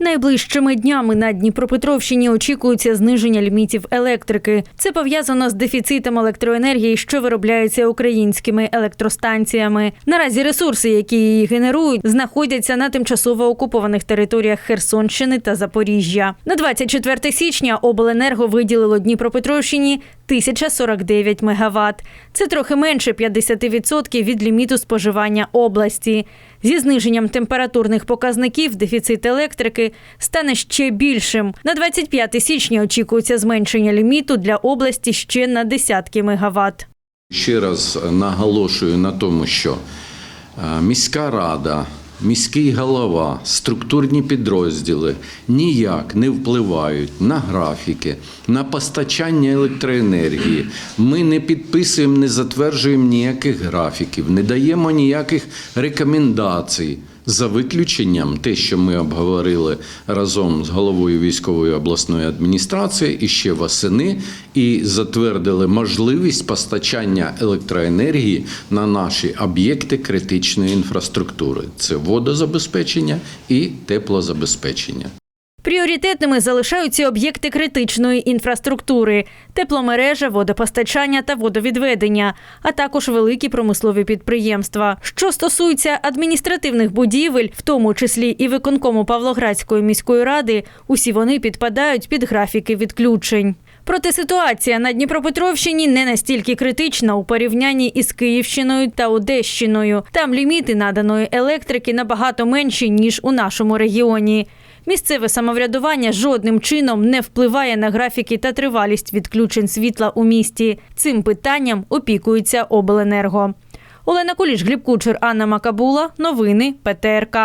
Найближчими днями на Дніпропетровщині очікується зниження лімітів електрики. Це пов'язано з дефіцитом електроенергії, що виробляється українськими електростанціями. Наразі ресурси, які її генерують, знаходяться на тимчасово окупованих територіях Херсонщини та Запоріжжя. На 24 січня обленерго виділило Дніпропетровщині 1049 мегаватт. Це трохи менше 50% від ліміту споживання області. Зі зниженням температурних показників дефіцит електрики стане ще більшим. На 25 січня очікується зменшення ліміту для області ще на десятки мегаватт. Ще раз наголошую на тому, що е, міська рада, міський голова, структурні підрозділи ніяк не впливають на графіки, на постачання електроенергії. Ми не підписуємо, не затверджуємо ніяких графіків, не даємо ніяких рекомендацій. За виключенням те, що ми обговорили разом з головою військової обласної адміністрації і ще восени, і затвердили можливість постачання електроенергії на наші об'єкти критичної інфраструктури: це водозабезпечення і теплозабезпечення. Пріоритетними залишаються об'єкти критичної інфраструктури, тепломережа, водопостачання та водовідведення, а також великі промислові підприємства. Що стосується адміністративних будівель, в тому числі і виконкому Павлоградської міської ради, усі вони підпадають під графіки відключень. Проте ситуація на Дніпропетровщині не настільки критична у порівнянні із Київщиною та Одещиною. Там ліміти наданої електрики набагато менші ніж у нашому регіоні. Місцеве самоврядування жодним чином не впливає на графіки та тривалість відключень світла у місті. Цим питанням опікується обленерго. Олена Куліш, Гліб Кучер, Анна Макабула. Новини ПТРК.